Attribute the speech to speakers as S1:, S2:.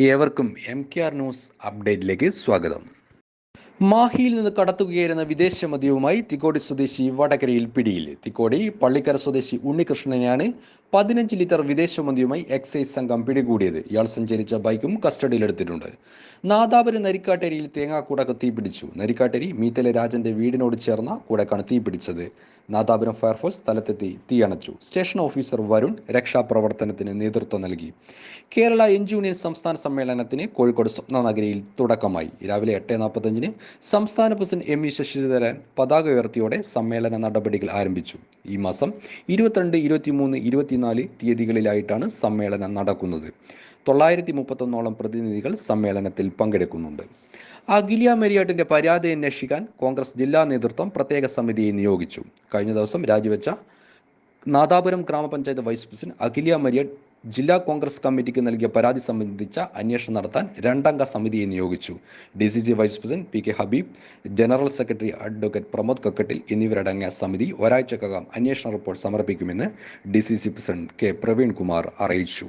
S1: ഏവർക്കും M K R news അപ്ഡേറ്റിലേക്ക് സ്വാഗതം. മാഹിയിൽ നിന്ന് കടത്തുകയായിരുന്ന വിദേശ മദ്യവുമായി തിക്കോടി സ്വദേശി വടകരയിൽ പിടിയിൽ. തിക്കോടി പള്ളിക്കര സ്വദേശി ഉണ്ണികൃഷ്ണനെയാണ് പതിനഞ്ച് ലിറ്റർ വിദേശ മദ്യവുമായി എക്സൈസ് സംഘം പിടികൂടിയത്. ഇയാൾ സഞ്ചരിച്ച ബൈക്കും കസ്റ്റഡിയിലെടുത്തിട്ടുണ്ട്. നാദാപുരം നരിക്കാട്ടേരിയിൽ തേങ്ങാക്കൂടക്ക് തീപിടിച്ചു. നരിക്കാട്ടേരി മീത്തലെ രാജന്റെ വീടിനോട് ചേർന്ന കൂടക്കാണ് തീപിടിച്ചത്. നാദാപുരം ഫയർഫോഴ്സ് സ്ഥലത്തെത്തി തീയണച്ചു. സ്റ്റേഷൻ ഓഫീസർ വരുൺ രക്ഷാപ്രവർത്തനത്തിന് നേതൃത്വം നൽകി. കേരള എഞ്ചിനീയർ സംസ്ഥാന സമ്മേളനത്തിന് കോഴിക്കോട് സ്വപ്നനഗരിയിൽ തുടക്കമായി. രാവിലെ എട്ട് നാൽപ്പത്തഞ്ചിന് സംസ്ഥാന പ്രസിഡന്റ് എം വി ശശിധരൻ പതാക ഉയർത്തിയോടെ സമ്മേളന നടപടികൾ ആരംഭിച്ചു. ഈ മാസം ഇരുപത്തിരണ്ട് ഇരുപത്തിമൂന്ന് ഇരുപത്തിനാല് തീയതികളിലായിട്ടാണ് സമ്മേളനം നടക്കുന്നത്. തൊള്ളായിരത്തി മുപ്പത്തൊന്നോളം പ്രതിനിധികൾ സമ്മേളനത്തിൽ പങ്കെടുക്കുന്നുണ്ട്. അഖിലിയ മെരിയാട്ടിന്റെ പരാതി അന്വേഷിക്കാൻ കോൺഗ്രസ് ജില്ലാ നേതൃത്വം പ്രത്യേക സമിതിയെ നിയോഗിച്ചു. കഴിഞ്ഞ ദിവസം രാജിവെച്ച നാദാപുരം ഗ്രാമപഞ്ചായത്ത് വൈസ് പ്രസിഡന്റ് അഖിലിയ മരിയട്ട് ജില്ലാ കോൺഗ്രസ് കമ്മിറ്റിക്ക് നൽകിയ പരാതി സംബന്ധിച്ച അന്വേഷണം നടത്താൻ രണ്ടംഗ സമിതിയെ നിയോഗിച്ചു. D C C vice president P K Habeeb general secretary advocate Pramod Kakkattil എന്നിവരടങ്ങിയ സമിതി ഒരാഴ്ചക്കകം അന്വേഷണ റിപ്പോർട്ട് സമർപ്പിക്കുമെന്ന് D C C president K Praveen Kumar അറിയിച്ചു.